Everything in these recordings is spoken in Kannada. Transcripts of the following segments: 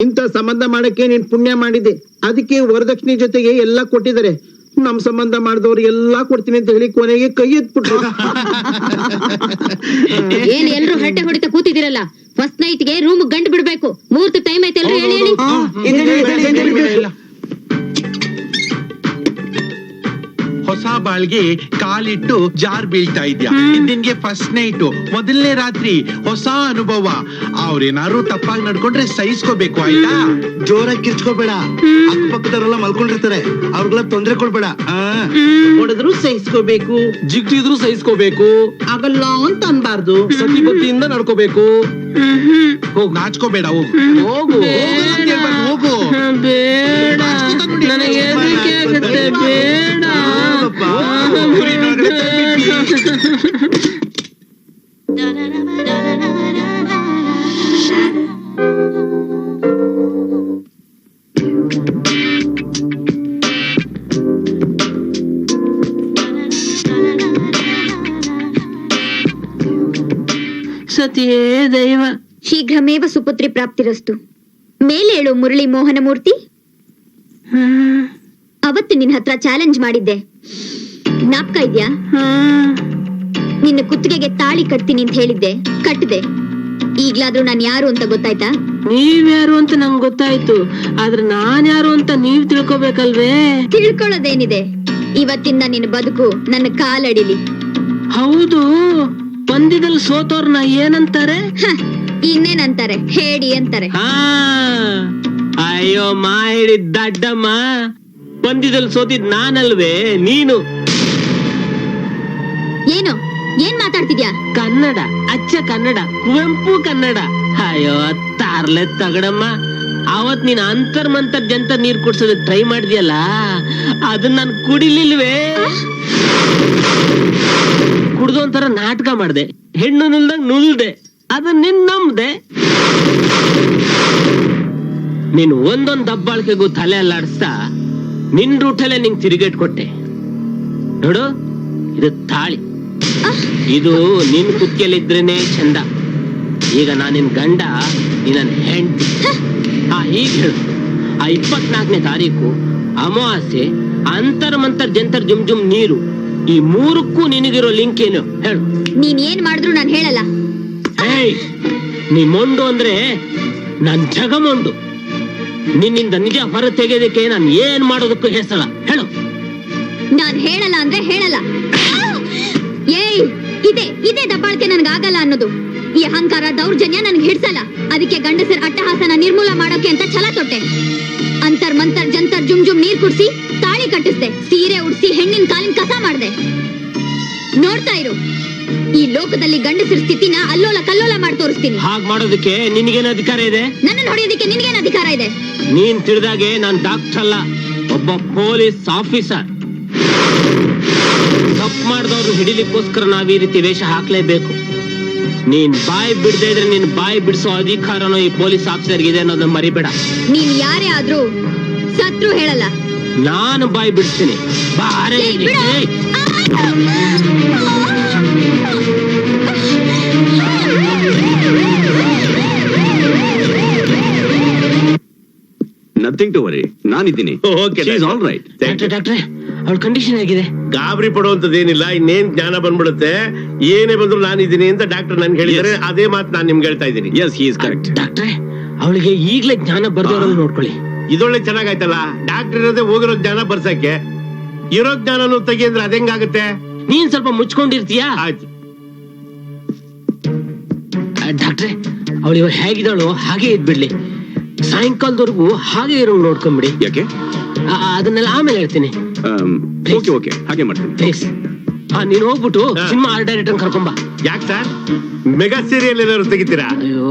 ಇಂಥ ಸಂಬಂಧ ಮಾಡಕ್ಕೆ ನೀನ್ ಪುಣ್ಯ ಮಾಡಿದೆ ಅದಕ್ಕೆ ವರದಕ್ಷಿಣೆ ಜೊತೆಗೆ ಎಲ್ಲಾ ಕೊಟ್ಟಿದ್ದಾರೆ. ನಮ್ ಸಂಬಂಧ ಮಾಡಿದವ್ರು ಎಲ್ಲಾ ಕೊಡ್ತೀನಿ ಅಂತ ಹೇಳಿ ಕೊನೆಗೆ ಕೈ ಎತ್ಬಿಟ್ರು. ಏನ್ ಎಲ್ರು ಹಟ್ಟೆ ಹೊಡಿತ ಕೂತಿದಿರಲ್ಲ ಫಸ್ಟ್ ನೈಟ್ಗೆ ರೂಮ್ ಗಂಡು ಬಿಡ್ಬೇಕು. ಮೂರ್ತಿ ಟೈಮ್ ಐತೆ ಎಲ್ರು ಹೇಳಿ ಹೇಳಿ. ಹೊಸ ಬಾಳ್ಗೆ ಕಾಲಿಟ್ಟು ಜಾರ್ ಬೀಳ್ತಾ ಇದ್ಯಾ? ಹಿಂದಿನ್ಗೆ ನಿನ್ಗೆ ಫಸ್ಟ್ ನೈಟ್ ಮೊದಲನೇ ರಾತ್ರಿ ಹೊಸ ಅನುಭವ. ಅವ್ರೇನಾರು ತಪ್ಪಾಗಿ ನಡ್ಕೊಂಡ್ರೆ ಸಹಿಸ್ಕೋಬೇಕು ಆಯ್ತಾ? ಜೋರಾಗಿ ಕಿರ್ಚ್ಕೋಬೇಡ. ಅಕ್ಕಪಕ್ಕದವರೆಲ್ಲ ಮಲ್ಕೊಂಡಿರ್ತಾರೆ. ಅವ್ರಿಗೆಲ್ಲ ತೊಂದ್ರೆ ಕೊಡ್ಬೇಡ. ಹೊಡೆದ್ರು ಸಹಿಸ್ಕೋಬೇಕು. ಜಿಗ್ಟಿದ್ರು ಸಹಿಸ್ಕೋಬೇಕು. ಆಗಲ್ಲ ಅಂತ ಅನ್ಬಾರ್ದು. ಸತಿ ಬುದ್ಧಿಯಿಂದ ನಡ್ಕೋಬೇಕು. ಹೋಗ್ ನಾಚ್ಕೋಬೇಡ ಹೋಗು. ಹೋಗು ಹೋಗು ಬೇಡ. ನನಗೆ ಬೇಡ. ದೈವ. ಶೀಘ್ರಮೇವ ಸುಪುತ್ರಿ ಪ್ರಾಪ್ತಿರಸ್ತು. ಮೇಲೇಳು ಮುರಳಿ ಮೋಹನ ಮೂರ್ತಿ ಅವತ್ತು ನಿನ್ ಹತ್ರ ಚಾಲೆಂಜ್ ಮಾಡಿದ್ದೆ. ಜ್ಞಾಪಕ ಇದ್ಯಾ? ನಿನ್ನ ಕುತ್ತಿಗೆಗೆ ತಾಳಿ ಕಟ್ತೀನಿ ಅಂತ ಹೇಳಿದ್ದೆ. ಕಟ್ಟದೆ. ಈಗ್ಲಾದ್ರೂ ನಾನು ಯಾರು ಅಂತ ಗೊತ್ತಾಯ್ತಾ? ನೀವ್ಯಾರು ಅಂತ ನಂಗೆ ಗೊತ್ತಾಯ್ತು. ಆದ್ರೆ ನಾನ್ ಯಾರು ಅಂತ ನೀವ್ ತಿಳ್ಕೊಬೇಕಲ್ವೇ? ತಿಳ್ಕೊಳ್ಳೋದೇನಿದೆ? ಇವತ್ತಿಂದ ನಿನ್ನ ಬದುಕು ನನ್ನ ಕಾಲಡಿಲಿ. ಹೌದು. ಪಂದ್ಯದಲ್ಲಿ ಸೋತೋರ್ನ ಏನಂತಾರೆ? ಇನ್ನೇನಂತಾರೆ? ಹೇಳಿ ಅಂತಾರೆ. ಅಯ್ಯೋ ಮಾ ಹೇಳಿದ್ ದಡ್ಡಮ್ಮ. ಪಂದ್ಯದಲ್ಲಿ ಸೋತಿದ್ ನಾನಲ್ವೇ? ನೀನು? ಏನು? ಏನ್ ಮಾತಾಡ್ತಿದ್ಯಾ? ಕನ್ನಡ ಅಚ್ಚ ಕನ್ನಡ ಕುವೆಂಪು ಕನ್ನಡ. ಅಯ್ಯೋ ತಾರ್ಲೆ ತಗಡಮ್ಮ. ಅವತ್ ನೀನ್ ಅಂತರ್ ಮಂತರ್ ಜಂತ ನೀರ್ ಕುಡ್ಸೋದಕ್ ಟ್ರೈ ಮಾಡಿದ್ಯಲ್ಲ? ಅದನ್ನ ನಾನು ಕುಡಿಲಿಲ್ವೇ? ಕುಡ್ದು ಒಂಥರ ನಾಟಕ ಮಾಡ್ದೆ. ಹೆಣ್ಣು ನಿಲ್ದಂಗ್ ನುಲ್ದೆ. ಅದ ನಿನ್ ನಂಬ್ದೆ ನೀನ್ ಒಂದೊಂದ್ ದಬ್ಬಾಳಿಕೆಗೂ ತಲೆ ಅಲ್ಲಾಡಿಸ್ತಾ ನಿನ್ ರೂಟಲ್ಲೇ ನಿಂಗ್ ತಿರುಗೇಟ್ ಕೊಟ್ಟೆ. ನೋಡು, ಇದು ತಾಳಿ. ಇದು ನಿನ್ ಕುತ್ತಿಯಲ್ಲಿದ್ರೇನೆ ಚಂದ. ಈಗ ನಾನ್ ನಿನ್ ಗಂಡ ನಿನ್ನ ನನ್ ಆ, ಈಗ ಹೇಳು. ಆ ಇಪ್ಪತ್ನಾಲ್ಕನೇ ತಾರೀಕು ಅಮಾವಾಸ್ಯೆ ಅಂತರ್ ಮಂತರ್ ಜಂತರ್ ಜುಮ್ ಜುಮ್ ನೀರು. ಈ ಮೂರಕ್ಕೂ ನಿನಗಿರೋ ಲಿಂಕ್ ಏನು? ಹೇಳು. ನೀನ್ ಏನ್ ಮಾಡಿದ್ರು ನಾನು ಹೇಳಲ್ಲ. ಏಯ್ ನೀ ಮೊಂಡು ಅಂದ್ರೆ ನನ್ ಜಗ ಮೊಂಡು. ನಿನ್ನಿಂದ ನಿಜ ಹೊರ ತೆಗೆಯೋದಕ್ಕೆ ನಾನ್ ಏನ್ ಮಾಡೋದಕ್ಕೂ ಹೆಸಳ ಹೇಳು. ನಾನ್ ಹೇಳಲ್ಲ ಅಂದ್ರೆ ಹೇಳಲ್ಲ. ಏಯ್ ಇದೆ ಇದೆ ದಬ್ಬಾಳ್ಕೆ ನನ್ಗಾಗಲ್ಲ ಅನ್ನೋದು. ಈ ಅಹಂಕಾರ ದೌರ್ಜನ್ಯ ನನ್ಗೆ ಹಿಡ್ಸಲ್ಲ. ಅದಕ್ಕೆ ಗಂಡಸರ ಅಟ್ಟಹಾಸನ ನಿರ್ಮೂಲ ಮಾಡೋಕೆ ಅಂತ ಛಲ ತೊಟ್ಟೆ. ಅಂತರ್ ಮಂತರ್ ಜಂತರ್ ಜುಮ್ ಜುಮ್ ನೀರ್ ಕುಡ್ಸಿ ಕಟ್ಟಿಸ್ದೆ. ಸೀರೆ ಉಡ್ಸಿ ಹೆಣ್ಣಿನ ಕಾಲಿನ ಕಸ ಮಾಡ್ದೆ. ನೋಡ್ತಾ ಇರು ಈ ಲೋಕದಲ್ಲಿ ಗಂಡಸರ ಸ್ಥಿತಿನ ಅಲ್ಲೋಲ ಕಲ್ಲೋಲ ಮಾಡಿ ತೋರಿಸ್ತೀನಿ. ಹಾಗ್ ಮಾಡೋದಕ್ಕೆ ನಿನಗೇನು ಅಧಿಕಾರ ಇದೆ? ನನ್ನನ್ನು ಹೊಡೆಯೋದಕ್ಕೆ ನಿನ್ಗೇನ್ ಅಧಿಕಾರ ಇದೆ? ನೀನ್ ತಿಳಿದಾಗೆ ನಾನ್ ಡಾಕ್ಟರ್ ಅಲ್ಲ ಒಬ್ಬ ಪೊಲೀಸ್ ಆಫೀಸರ್. ತಪ್ಪು ಮಾಡಿದವ್ರು ಹಿಡಿಲಿಕ್ಕೋಸ್ಕರ ನಾವ್ ಈ ರೀತಿ ವೇಷ ಹಾಕ್ಲೇಬೇಕು. ನೀನ್ ಬಾಯಿ ಬಿಡದೆ ಇದ್ರೆ ನೀನ್ ಬಾಯಿ ಬಿಡಿಸೋ ಅಧಿಕಾರನೂ ಈ ಪೊಲೀಸ್ ಆಫೀಸರ್ಗೆ ಇದೆ ಅನ್ನೋದನ್ನ ಮರಿಬೇಡ. ನೀನ್ ಯಾರೇ ಆದ್ರೂ ಸತ್ರು ಹೇಳಲ್ಲ. ನಾನು ಬಾಯಿ ಬಿಡ್ತೀನಿ. ಬಾರೆ. ನಥಿಂಗ್ ಟು ವರಿ ನಾನಿದ್ದೀನಿ. Okay, She is doctor. all right. ಡಾಕ್ಟ್ರೆ ಡಾಕ್ಟ್ರೆ ಅವಳ ಕಂಡೀಷನ್ ಆಗಿದೆ ಗಾಬರಿ ಪಡುವಂತದ್ದೇನಿಲ್ಲ ಇನ್ನೇನ್ ಜ್ಞಾನ ಬಂದ್ಬಿಡುತ್ತೆ? ಏನೇ ಬಂದ್ರು ನಾನಿದ್ದೀನಿ ಅಂತ ಡಾಕ್ಟರ್ ನನ್ಗೆ ಹೇಳಿದ್ರೆ ಅದೇ ಮಾತು ನಾನು ನಿಮ್ಗೆ ಹೇಳ್ತಾ ಇದ್ದೀನಿ. Yes he is correct. ಡಾಕ್ಟ್ರೆ ಅವಳಿಗೆ ಈಗಲೇ ಜ್ಞಾನ ಬರ್ದವ್ರನ್ನ ನೋಡ್ಕೊಳ್ಳಿ. ಇದೊಳ್ಳೆ ಚೆನ್ನಾಗಾಯ್ತಲ್ಲ? ಡಾಕ್ಟರ್ ಇರೋದೇ ಹೋಗಿರೋ ಜ್ಞಾನ ಬರ್ಸಕ್ಕೆ. ಇರೋ ಜ್ಞಾನನು ತೆಗಿ ಅಂದ್ರೆ ಅದೆಂಗಾಗುತ್ತೆ? ನೀನ್ ಸ್ವಲ್ಪ ಮುಚ್ಕೊಂಡಿರ್ತೀಯಾ? ಆಯ್ತು. ಡಾಕ್ಟ್ರೆ ಅವಳು ಇವಾಗ ಹೇಗಿದ್ದಾಳು ಹಾಗೆ ಇದ್ಬಿಡ್ಲಿ. ಸಾಯಂಕಾಲದವರೆಗೂ ಹಾಗೆ ಇರೋ ನೋಡ್ಕೊಂಬಿಡಿ. ಯಾಕೆ? ಆ- ಅದನ್ನೆಲ್ಲ ಆಮೇಲೆ ಹೇಳ್ತೀನಿ. Okay okay. ಹಾಗೆ ಮಾಡ್ತೀನಿ. ಪ್ಲೀಸ್ ನೀನ್ ಹೋಗ್ಬಿಟ್ಟು ಹಾ. ಸಿನಿಮಾ ಆರ್ಟ್ ಡೈರೆಕ್ಟರ್ ಕರ್ಕೊಂಬ ಯಾಕೆ ಸರ್ ಮೆಗಾ ಸೀರಿಯಲ್ ಏನಾದ್ರು ತೆಗಿತೀರಾ ಅಯ್ಯೋ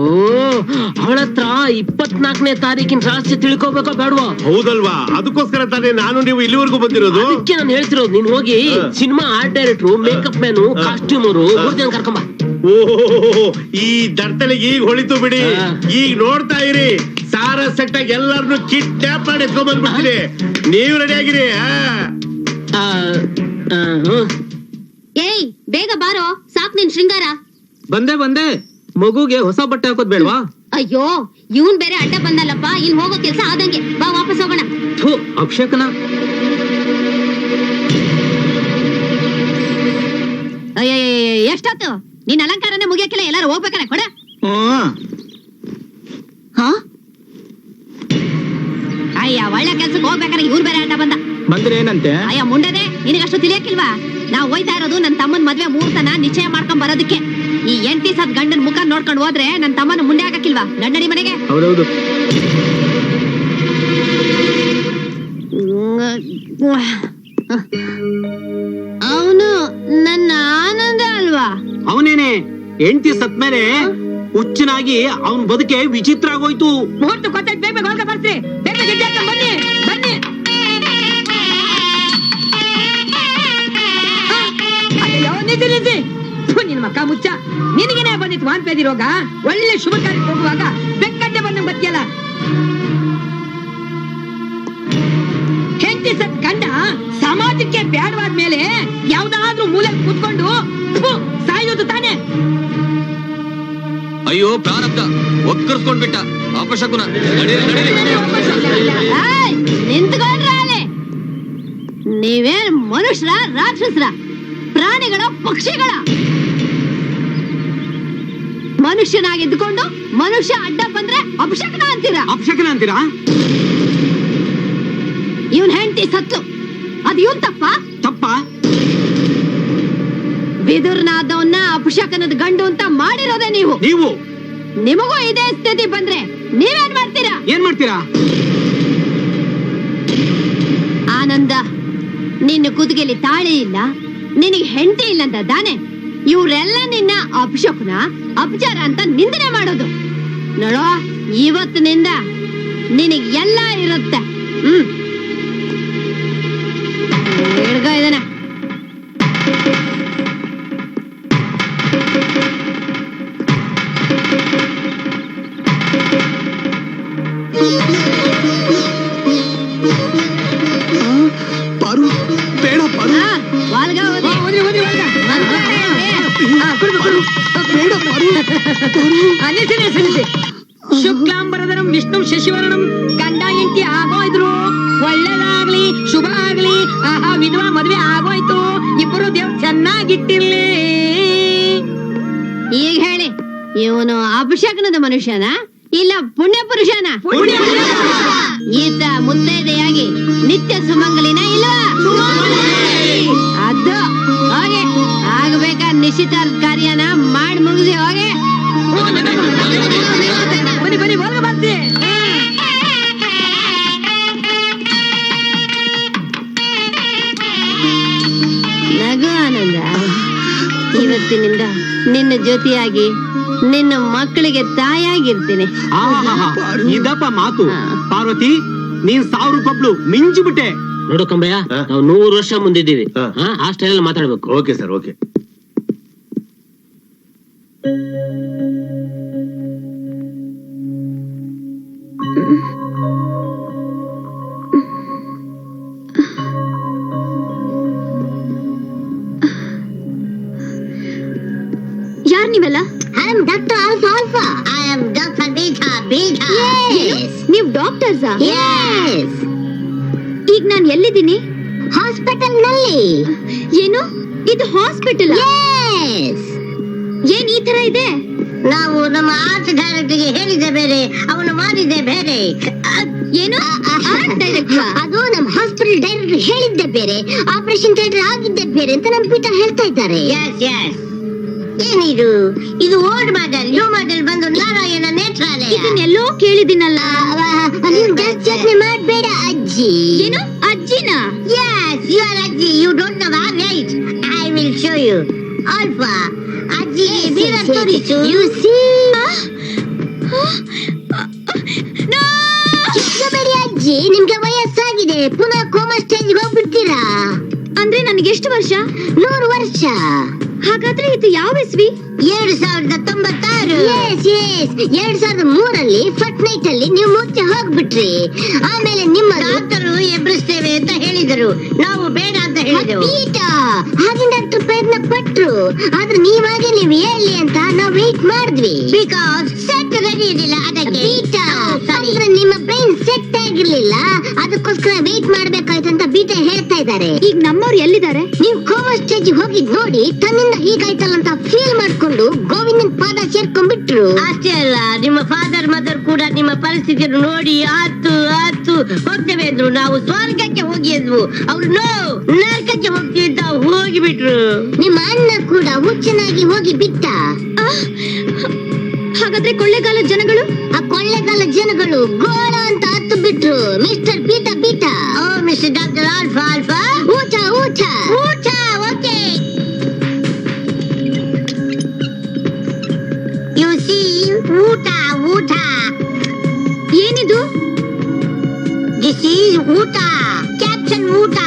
ಅವಳ ಹತ್ರ ಇಪ್ಪತ್ನಾಲ್ಕನೇ ತಾರೀಕಿನ ರಹಸ್ಯ ತಿಳ್ಕೋಬೇಕೋ ಬೇಡವಾ ಹೌದಲ್ವಾ ಅದಕ್ಕೋಸ್ಕರ ತಾನೇ ನಾನು ನೀವು ಇಲ್ಲಿವರೆಗೂ ಬಂದಿರೋದು ಅದಕ್ಕೆ ನಾನು ಹೇಳ್ತಿರೋದು ನೀನ್ ಹೋಗಿ ಹಾ. Cinema art director makeup man ಹಾ. ಕಾಸ್ಟ್ಯೂಮರು ಹಾ. ಮೂರ್ ಕರ್ಕೊಂಬ ಓಹೋ ಈ ದರ್ತಳಿಗೆ ಈಗ ಹೊಳಿತು ಬಿಡಿ ಹಾ. ಈಗ ನೋಡ್ತಾ ಇರಿ ಸಾರ ಸೆಟ್ಟ ಎಲ್ಲರನ್ನು ಟ್ಯಾಪ್ ಮಾಡಿ ಎತ್ಕೊಂಡ್ ಬಂದ್ಬಿಡ್ತೀನಿ ನೀವು ರೆಡಿ ಆಗಿರಿ ಆ? ಆ, ಆ, ಹ್ಮ್. ಏಯ್ ಬೇಗ ಬಾರೋ ಸಾಕ್ ನಿನ್ ಶೃಂಗಾರ ಬಂದೆ ಬಂದೆ ಮಗುಗೆ ಹೊಸ ಬಟ್ಟೆ ಹಾಕೋದ್ ಬೇಡ್ವಾ? ಅಯ್ಯೋ ಇವನ್ ಬೇರೆ ಅಡ್ಡ ಬಂದಲ್ಲಪ್ಪ ಇನ್ ಹೋಗೋ ಕೆಲ್ಸ ಆದಂಗೆ. ಬಾ ವಾಪಸ್ ಹೋಗೋಣ. ಥು ಅಭಿಷೇಕನ. ಅಯ್ಯಯ್ಯ ಎಷ್ಟೊತ್ತು ನಿನ್ ಅಲಂಕಾರನೇ ಮುಗಿಯಕ್ಕಿಲ್ಲ ಎಲ್ಲಾರು ಹೋಗ್ಬೇಕಲ್ಲ ಕೊಡ ಹಾ ಅಯ್ಯ ಒಳ್ಳೆ ಕೆಲ್ಸಕ್ಕೆ ಹೋಗ್ಬೇಕಾರೆ ಇವ್ರು ಬೇರೆ ಅಡ್ಡ ಬಂದ ಬಂದ್ರೆ ಏನಂತೆ ಅಯ್ಯ ಮುಂಡದೆ ನಿನಗಷ್ಟು ತಿಳಿಯಕ್ಕಿಲ್ವಾ ನಾವ್ ಹೋಯ್ತಾ ಇರೋದು ನನ್ ತಮ್ಮನ್ ಮದ್ವೆ ಮುಹೂರ್ತನ ನಿಶ್ಚಯ ಮಾಡ್ಕೊಂಡ್ ಬರೋದಕ್ಕೆ ಈ ಎಂಟಿ ಸತ್ ಗಂಡನ ಮುಖ ನೋಡ್ಕೊಂಡು ಹೋದ್ರೆ ನನ್ನ ತಮ್ಮನ ಮುಂದೆ ಹಾಕಕ್ಕಿಲ್ವಾ? ನನ್ನಡಿ ಮನೆಗೆ. ಹೌದೌದು. ಅವನು ನನ್ನ ಆನಂದ ಅಲ್ವಾ? ಅವನೇನೆ? ಹೆಂಡತಿ ಸತ್ ಮೇಲೆ ಹುಚ್ಚನಾಗಿ ಅವನ್ ಬದುಕೆ ವಿಚಿತ್ರ ಆಗೋಯ್ತು. ಮುಹೂರ್ತ ಗೊತ್ತಾಯ್ತು ಬೇಗ ಬೇಗ ಹೊರಗೆ ಬರ್ತೀರಿ ಬೇಗ ಗೆಜ್ಜೆ ಹಾಕ್ಕೊಂಡ್ ಬನ್ನಿ ಬನ್ನಿ. ಆ, ಅಯ್ಯಯ್ಯೋ ನಿಂತು ನಿಂತು ಮಕ್ಕ ಮುಚ್ಚ. ನಿನಗೇನೆ ಬಂದಿತ್ತು ವಾಂತಿ ರೋಗ? ಒಳ್ಳೆ ಶುಭ ಕಾರ್ಯ ಹೋಗುವಾಗ ಬೆಕ್ಕಡ್ಡೆ ಬಂದ ಬತ್ತಿಯಲ್ಲ. ಹೆಂಡತಿ ಸತ್ ಗಂಡ ಸಮಾಜಕ್ಕೆ ಬೇಡವಾದ ಮೇಲೆ ಯಾವ್ದಾದ್ರೂ ಮೂಲೆ ಕೂತ್ಕೊಂಡು ಸಾಯೋದು ತಾನೆ. ಅಯ್ಯೋ ಪ್ರಾರಬ್ಧ. ಒಕ್ಕರ್ಸ್ಕೊಂಡ್ಬಿಟ್ಟ ಅಪಶಕುನ ನಿಂತ್ಕೊಂಡ್ರ ನೀವೇನ್ ಮನುಷ್ಯರ ರಾಕ್ಷಸರ ಪ್ರಾಣಿಗಳ ಪಕ್ಷಿಗಳ. ಮನುಷ್ಯನಾಗಿದ್ದುಕೊಂಡು ಮನುಷ್ಯ ಅಡ್ಡ ಬಂದ್ರೆ ಅಪಶಕನ ಅಂತೀರಾ? ಅಪಶಕನ ಅಂತೀರಾ? ಇವನ್ ಹೆಂಡತಿ ಸತ್ತು. ಅದ್ ಇವನ್ ತಪ್ಪ? ತಪ್ಪ. ಬಿದುರ್ನಾದವನ್ನ ಅಪಶಕನದ ಗಂಡು ಅಂತ ಮಾಡಿರೋದೇ ನೀವು. ನೀವು. ನಿಮಗೂ ಇದೇ ಸ್ಥಿತಿ ಬಂದ್ರೆ ನೀವೇನ್ ಮಾಡ್ತೀರಾ? ಏನ್ ಮಾಡ್ತೀರಾ? ಆನಂದ ನಿನ್ನ ಕುದುಗೆಲಿ ತಾಳಿ ಇಲ್ಲ ನಿನಗೆ ಹೆಂಡತಿ ಇಲ್ಲ ಅಂತ ತಾನೆ ಇವ್ರೆಲ್ಲ ನಿನ್ನ ಅಪಶಕುನ ಅಪಚಾರ ಅಂತ ನಿಂದನೆ ಮಾಡೋದು. ನೋಡೋ ಇವತ್ತಿನಿಂದ ನಿನಗೆಲ್ಲ ಎಲ್ಲ ಇರುತ್ತೆ. ಹ್ಮ್. ಶಶಿವರ್ಣಂ ಗಂಡ ಹೆಂಡತಿ ಆಗೋಯ್ದ್ರು ಒಳ್ಳೇದಾಗ್ಲಿ ಶುಭ ಆಗ್ಲಿ ಆಹಾ ವಿಧವಾ ಮದ್ವೆ ಆಗೋಯ್ತು ಇಬ್ಬರು ದೇವ್ರು ಚೆನ್ನಾಗಿಟ್ಟಿರ್ಲಿ ಈಗ ಹೇಳಿ ಇವನು ಅಪಶಕನದ ಮನುಷ್ಯನ ಇಲ್ಲ ಪುಣ್ಯ ಪುರುಷನ ಈತ ಮುತ್ತೈದೆಯಾಗಿ ನಿತ್ಯ ಸುಮಂಗಲಿನ ಇಲ್ವಾ ಅದು ಹೋಗಿ ಆಗಬೇಕಾ ನಿಶ್ಚಿತಾರ್ಥ ಕಾರ್ಯನ ಮಾಡಿ ಮುಗಿಸಿ ಹೋಗಿ ಬನ್ನಿ ಬನ್ನಿ ಹೊರಗೆ ಇವತ್ತಿನಿಂದ ನಿನ್ನ ಜೊತೆಯಾಗಿ ನಿನ್ನ ಮಕ್ಕಳಿಗೆ ತಾಯಾಗಿರ್ತೀನಿ. ಇದಪ್ಪ ಮಾತು. ಪಾರ್ವತಿ ನೀನ್ ಸಾವಿರ ರೂಪಾಯಿ ಮಿಂಚು ಬಿಟ್ಟೆ ನೋಡು ಕಂಬಯ್ಯ ನಾವು ನೂರು ವರ್ಷ ಮುಂದಿದ್ದೀವಿ. ಆ ಸ್ಟೈಲ್ ಮಾತಾಡ್ಬೇಕು. Okay sir okay. ಯಾರ್ ನೀವೆಲ್ಲ am doctor Alpha. I am Dr. Beta Beta. Yes. ನೀವ್ ಡಾಕ್ಟರ್ಸಾ ಯೆಸ್ ಈಗ ನಾನು ಎಲ್ಲಿದ್ದೀನಿ ಹಾಸ್ಪಿಟಲ್ನಲ್ಲಿ. ಏನು ಇದು ಹಾಸ್ಪಿಟಲ್ ಯೆಸ್ ಏನ್ ಈ ತರ ಇದೆ ನಾವು ನಮ್ಮ ಆರ್ಟ್ ಡೈರೆಕ್ಟರ್ಗೆ ಹೇಳಿದೆ ಬೇರೆ ಅವನು ಮಾಡಿದೆ ಬೇರೆ ಏನು? ಅದು ನಮ್ಮ ಹಾಸ್ಪಿಟಲ್ ಡೈರೆಕ್ಟರ್ ಹೇಳಿದ್ದೆ ಬೇರೆ ಆಪರೇಷನ್ ಥಿಯೇಟರ್ ಆಗಿದ್ದೆ ಬೇರೆ ಅಂತ ನಮ್ಮ ಪೀಠ ಹೇಳ್ತಾ ಇದ್ದಾರೆ ಏನಿದು? ಇದು ಓಲ್ಡ್ ಮಾಡೆಲ್ ನ್ಯೂ ಮಾಡೆಲ್ ಬಂದು ನಾರಾಯಣ ನೇತ್ರಾಲಯ. ಇದನ್ನೆಲ್ಲೋ ಕೇಳಿದಿನಲ್ಲ ನೀವು ಜಾಸ್ತಿ ಯೋಚನೆ ಮಾಡಬೇಡ ಅಜ್ಜಿ. ಏನು? ಅಜ್ಜಿನ? ಯಸ್ ಯು ಆರ್ ಅಜ್ಜಿ. You don't know are right I will show you Alpha ಅಜ್ಜಿ ಬೀರ ತೋರಿಸು. ಯು ಸೀ ಚಿಕ್ಕಬೇಡಿ ಅಜ್ಜಿ ನಿಮ್ಗೆ ವಯಸ್ಸಾಗಿದೆ. ಪುನಃ ಕೋಮಾ ಚೇಂಜ್ ಹೋಗ್ಬಿಡ್ತೀರಾ? ಅಂದ್ರೆ ನನಗೆ ಎಷ್ಟು ವರ್ಷ? ನೂರು ವರ್ಷ. ಹಾಗಾದ್ರೆ ಇದು ಯಾವ ಇಸ್ವಿ ಎರಡು ಸಾವಿರದ ತೊಂಬತ್ತಾರು. ಎರಡ್ ಸಾವಿರದ ಮೂರಲ್ಲಿ ಫಟ್ ನೈಟ್ ಅಲ್ಲಿ ನೀವು ಮೂರ್ತಿ ಹೋಗ್ಬಿಟ್ರಿ. ಆಮೇಲೆ ನಿಮ್ಮ ಡಾಕ್ಟರು ಎಬ್ಬರಿಸ್ತೇವೆ ಅಂತ ಹೇಳಿದರು. ನಾವು ಬೇಡ ಅಂತ ಹೇಳಿದ್ರು ಹಾಗೆ ಡಾಕ್ಟರ್ ಪ್ರಯತ್ನ ಪಟ್ರು. ಆದ್ರೆ ನೀವಾಗೆ ನೀವು ಹೇಳಿ ಅಂತ ನಾವು ವೇಟ್ ಮಾಡಿದ್ವಿ. ಬಿಕಾಸ್ ಸೆಟ್ ರೆಡಿ ಇರಲಿಲ್ಲ ಅದಕ್ಕೆ. ನಿಮ್ಮ ಬ್ರೈನ್ ಸೆಟ್ ಆಗಿರ್ಲಿಲ್ಲ. ಅದಕ್ಕೋಸ್ಕರ ವೇಟ್ ಮಾಡ್ಬೇಕಾಯ್ತು ಅಂತ ಬೀಟ ಹೇಳ್ತಾ ಇದ್ದಾರೆ. ಈಗ ನಮ್ಮವ್ರು ಎಲ್ಲಿದ್ದಾರೆ? ನೀವು ಕೋಮಾ ಸ್ಟೇಜ್ ಹೋಗಿ ನೋಡಿ ತನ್ನಿಂದ ಹೀಗಾಯ್ತಲ್ಲ ಅಂತ ಫೀಲ್ ಮಾಡ್ಕೊಂಡು ಗೋವಿಂದನ್ ಪಾದ ಸೇರ್ಕೊಂಡ್ಬಿಟ್ರು. ಅಷ್ಟೇ ಅಲ್ಲ ನಿಮ್ಮ ಫಾದರ್ ಮದರ್ ಕೂಡ ನಿಮ್ಮ ಪರಿಸ್ಥಿತಿಯನ್ನು ನೋಡಿ ಆತು ಆತು ಹೋಗ್ತೇವೆ ಅಂದ್ರು. ನಾವು ಸ್ವರ್ಗಕ್ಕೆ ಹೋಗಿ ಅಂದ್ವು. ಅವ್ರು ನೋ ನರಕಕ್ಕೆ ಹೋಗ್ತೀವಿ ಅಂತ ಹೋಗಿಬಿಟ್ರು. ನಿಮ್ಮ ಅಣ್ಣ ಕೂಡ ಹುಚ್ಚನಾಗಿ ಹೋಗಿ ಬಿಟ್ಟ ಹಾಗಾದ್ರೆ ಕೊಳ್ಳೆಗಾಲದ ಜನಗಳು? ಕೊಳ್ಳೆಗಾಲ ಜನಗಳು ಗೋಳ ಅಂತ ಹತ್ತು ಬಿಟ್ರು ಮಿಸ್ಟರ್ ಪೀಟ ಪೀಟ. ಓ ಮಿಸ್ಟರ್ ಡಾಕ್ಟರ್ ಆಲ್ಫಾ ಆಲ್ಫಾ ಊಟ ಊಟ. ಊಟ ಓಕೆ. ಯು ಸಿ ಊಟ ಊಟ. ಏನಿದು? ದಿಸ್ ಈಸ್ ಊಟ. ಕ್ಯಾಪ್ಷನ್ ಊಟ.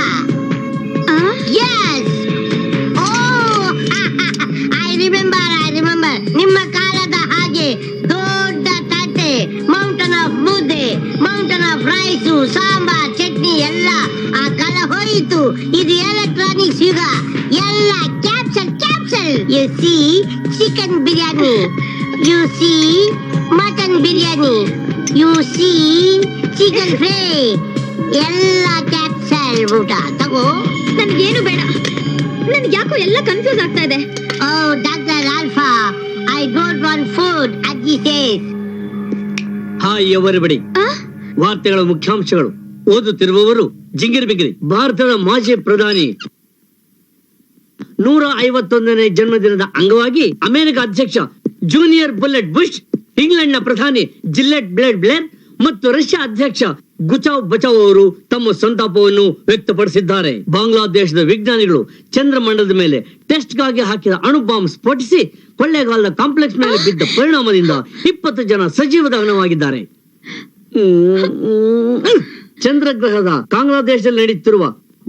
ಮೌಂಟನ್ ಆಫ್ ಮುದ್ದೆ mountain of rice sambar chutney ಎಲ್ಲ ಆ ಕಾಲ ಹೋಯಿತು. ಇದು ಎಲೆಕ್ಟ್ರಾನಿಕ್ಸ್ ಯುಗ ಎಲ್ಲ capsule capsule U C chicken biryani U C mutton biryani U C chicken fry ಎಲ್ಲ ಕ್ಯಾಪ್ಸಲ್ ಊಟ. ತಗೋ. ನನ್ಗೇನು ಬೇಡ. ನನ್ಗೆ ಯಾಕೋ ಎಲ್ಲ ಕನ್ಫ್ಯೂಸ್ ಆಗ್ತಾ ಇದೆ. ಓ doctor Alpha I don't want food ಅಜ್ಜಿ ಸೇಸ್ ಹಾಯ್ ಎವರಿಬಡಿ ವಾರ್ತೆಗಳ ಮುಖ್ಯಾಂಶಗಳು. ಓದುತ್ತಿರುವವರು ಜಿಂಗಿರ್ ಬಿಗಿರಿ. ಭಾರತದ ಮಾಜಿ ಪ್ರಧಾನಿ. ನೂರ ಐವತ್ತೊಂದನೇ ಜನ್ಮದಿನದ ಅಂಗವಾಗಿ ಅಮೆರಿಕ ಅಧ್ಯಕ್ಷ ಜೂನಿಯರ್ ಬುಲೆಟ್ ಬುಷ್ ಇಂಗ್ಲೆಂಡ್ನ ಪ್ರಧಾನಿ ಜಿಲ್ಲೆಟ್ ಬ್ಲೇಡ್ ಬ್ಲೇರ್ ಮತ್ತು ರಷ್ಯಾ ಅಧ್ಯಕ್ಷ ಗುಚಾವ್ ಬಚಾವ್ ಅವರು ತಮ್ಮ ಸಂತಾಪವನ್ನು ವ್ಯಕ್ತಪಡಿಸಿದ್ದಾರೆ. ಬಾಂಗ್ಲಾದೇಶದ ವಿಜ್ಞಾನಿಗಳು ಚಂದ್ರಮಂಡಲದ ಮೇಲೆ ಟೆಸ್ಟ್ಗಾಗಿ ಹಾಕಿದ ಅಣು ಬಾಂಬ್ ಸ್ಫೋಟಿಸಿ ಕೊಳ್ಳೇಗಾಲದ ಕಾಂಪ್ಲೆಕ್ಸ್ ಮೇಲೆ ಬಿದ್ದ ಪರಿಣಾಮದಿಂದ ಇಪ್ಪತ್ತು ಜನ ಸಜೀವ ದಹನವಾಗಿದ್ದಾರೆ. ಚಂದ್ರಗ್ರಹದ ಬಾಂಗ್ಲಾದೇಶದಲ್ಲಿ ನಡೆಯುತ್ತಿರುವ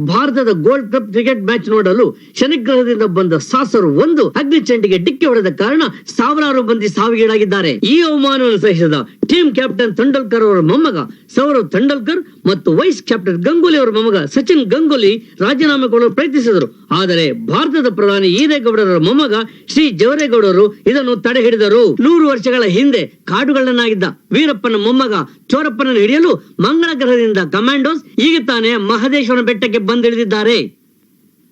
ಭಾರತದ ಗೋಲ್ಡ್ ಕಪ್ ಕ್ರಿಕೆಟ್ ಮ್ಯಾಚ್ ನೋಡಲು ಶನಿಗ್ರಹದಿಂದ ಬಂದ ಸಾಸರು ಒಂದು ಅಗ್ನಿ ಚೆಂಡಿಗೆ ಡಿಕ್ಕಿ ಹೊಡೆದ ಕಾರಣ ಸಾವಿರಾರು ಮಂದಿ ಸಾವಿಗೀಡಾಗಿದ್ದಾರೆ. ಈ ಅವಮಾನವನ್ನು ಸಹಿಸಿದ ಟೀಮ್ ಕ್ಯಾಪ್ಟನ್ ತಂಡಲ್ಕರ್ ಅವರ ಮೊಮ್ಮಗ ಸೌರವ್ ತೆಂಡೂಲ್ಕರ್ ಮತ್ತು ವೈಸ್ ಕ್ಯಾಪ್ಟನ್ ಗಂಗೂಲಿ ಅವರ ಮೊಮ್ಮಗ ಸಚಿನ್ ಗಂಗೂಲಿ ರಾಜೀನಾಮೆ ಕೊಡಲು ಪ್ರಯತ್ನಿಸಿದರು ಆದರೆ ಭಾರತದ ಪ್ರಧಾನಿ ಈರೇಗೌಡರ ಮೊಮ್ಮಗ ಶ್ರೀ ಜವರೇಗೌಡರು ಇದನ್ನು ತಡೆ ಹಿಡಿದರು ನೂರು ವರ್ಷಗಳ ಹಿಂದೆ ಕಾಡುಗಳನ್ನಾಗಿದ್ದ ವೀರಪ್ಪನ ಮೊಮ್ಮಗ ಚೋರಪ್ಪನನ್ನು ಹಿಡಿಯಲು ಮಂಗಳ ಗ್ರಹದಿಂದ ಕಮಾಂಡೋಸ್ ಈಗ ತಾನೇ ಮಹದೇಶ್ವರ ಬೆಟ್ಟಕ್ಕೆ ಬಂದಿಳಿದಿದ್ದಾರೆ?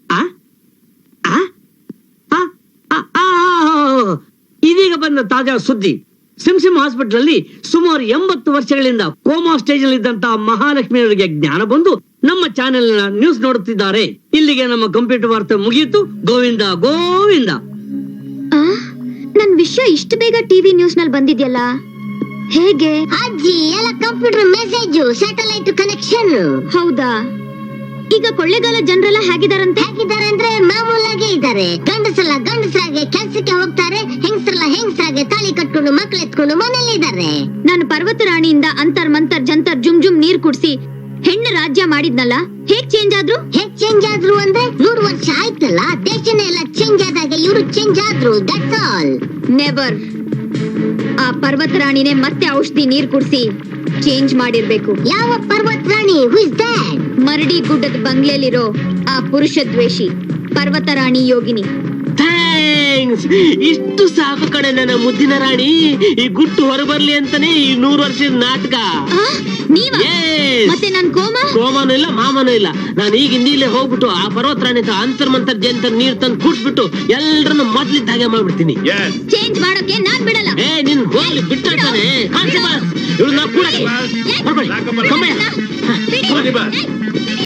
ಆ? ಇದೀಗ ಬಂದ ತಾಜಾ ಸುದ್ದಿ ಸಿಮ್ ಸಿಮ್ ಹಾಸ್ಪಿಟಲ್ ಅಲ್ಲಿ ಸುಮಾರು ಎಂಬತ್ತು ವರ್ಷಗಳಿಂದ ಕೋಮಾ ಸ್ಟೇಜ್ನಲ್ಲಿ ಇದ್ದಂತಹ ಮಹಾಲಕ್ಷ್ಮಿಯವರಿಗೆ ಜ್ಞಾನ ಬಂದು ನಮ್ಮ ಚಾನೆಲ್ನ ನ್ಯೂಸ್ ನೋಡುತ್ತಿದ್ದಾರೆ. ಇಲ್ಲಿಗೆ ನಮ್ಮ ಕಂಪ್ಯೂಟರ್ ವಾರ್ತೆ ಮುಗಿಯಿತು. ಗೋವಿಂದ ಗೋವಿಂದ. ಆ? ನನ್ ವಿಷಯ ಇಷ್ಟು ಬೇಗ ಟಿವಿ ನ್ಯೂಸ್ನಲ್ಲಿ ಬಂದಿದ್ಯಲ್ಲ? ಹೇಗೆ? ಅಜ್ಜಿ ಎಲ್ಲ ಕಂಪ್ಯೂಟರ್ ಮೆಸೇಜ್ ಸ್ಯಾಟಲೈಟ್ ಕನೆಕ್ಷನ್ ಹೌದಾ? ಈಗ ಕೊಳ್ಳೆಗಾಲ ಜನರೆಲ್ಲ ಹೇಗಿದಾರಂತೆ ಹೇಗಿದ್ದಾರೆ ಅಂದ್ರೆ ಮಾಮೂಲಾಗೆ ಇದ್ದಾರೆ. ಗಂಡಸಲ್ಲ ಗಂಡಸರಾಗೆ ಕೆಲ್ಸಕ್ಕೆ ಹೋಗ್ತಾರೆ ಹೆಂಗಸರಲ್ಲ ಹೆಂಗಸರಾಗೆ ತಾಳಿ ಕಟ್ಕೊಂಡು ಮಕ್ಳು ಎತ್ಕೊಂಡು ಮನೇಲಿ ಇದ್ದಾರೆ. ನಾನು ಪರ್ವತ ರಾಣಿಯಿಂದ ಅಂತರ್ ಮಂತರ್ ಜಂತರ್ ಜುಮ್ ಜುಮ್ ನೀರ್ ಕುಡ್ಸಿ ಹೆಣ್ಣು ರಾಜ್ಯ ಮಾಡಿದ್ನಲ್ಲ ಹೇಗ್ ಚೇಂಜ್ ಆದ್ರು? ಹೇಗ್ ಚೇಂಜ್ ಆದ್ರು ಅಂದ್ರೆ ನೂರು ವರ್ಷ ಆಯ್ತಲ್ಲ ದೇಶನೇ ಎಲ್ಲ ಚೇಂಜ್ ಆದಾಗ ಇವರು ಚೇಂಜ್ ಆದ್ರು ದಟ್ಸ್ ಆಲ್ ನೆವರ್ ಆ ಪರ್ವತ ರಾಣಿನೇ ಮತ್ತೆ ಔಷಧಿ ನೀರ್ ಕುಡ್ಸಿ ಚೇಂಜ್ ಮಾಡಿರ್ಬೇಕು. ಯಾವ ಪರ್ವತ ರಾಣಿ? ಮರಡಿ ಗುಡ್ಡದ ಬಂಗ್ಲೆಲಿರೋ ಆ ಪುರುಷ ದ್ವೇಷಿ ಪರ್ವತ ರಾಣಿ ಯೋಗಿನಿ. ಥ್ಯಾಂಕ್ಸ್ ಇಷ್ಟು ಸಾಕು ಕಡೆ ನನ್ನ ಮುದ್ದಿನ ರಾಣಿ. ಈ ಗುಟ್ಟು ಹೊರಬರ್ಲಿ ಅಂತಾನೆ ಈ ನೂರು ವರ್ಷದ ನಾಟಕ. ಆ, ನೀವಾ. ಮತ್ತೆ ನನ್ ಕೋಮ? ಕೋಮನೂ ಇಲ್ಲ ಮಾಮನೂ ಇಲ್ಲ. ನಾನು ಈಗ ಇಲ್ಲೇ ಹೋಗ್ಬಿಟ್ಟು ಆ ಪರ್ವತ ರಾಣಿ ಜಯಂತ ಅಂತರ್ ಮಂತರ್ ಜಂತರ್ ನೀರ್ ತಂದು ಕುಡ್ಸ್ಬಿಟ್ಟು ಎಲ್ರನ್ನ ಮೊದ್ಲಿದ್ದ ಹಾಗೆ ಮಾಡ್ಬಿಡ್ತೀನಿ. ಚೇಂಜ್ ಮಾಡೋಕೆ ನಾನ್ ಬಿಡಲ್ಲ. ಏ ನಿನ್ ಹೋಗ್ಲಿ ಬಿಟ್ಟಾನೆ ಇವಳು ನಾ ಕೂಡ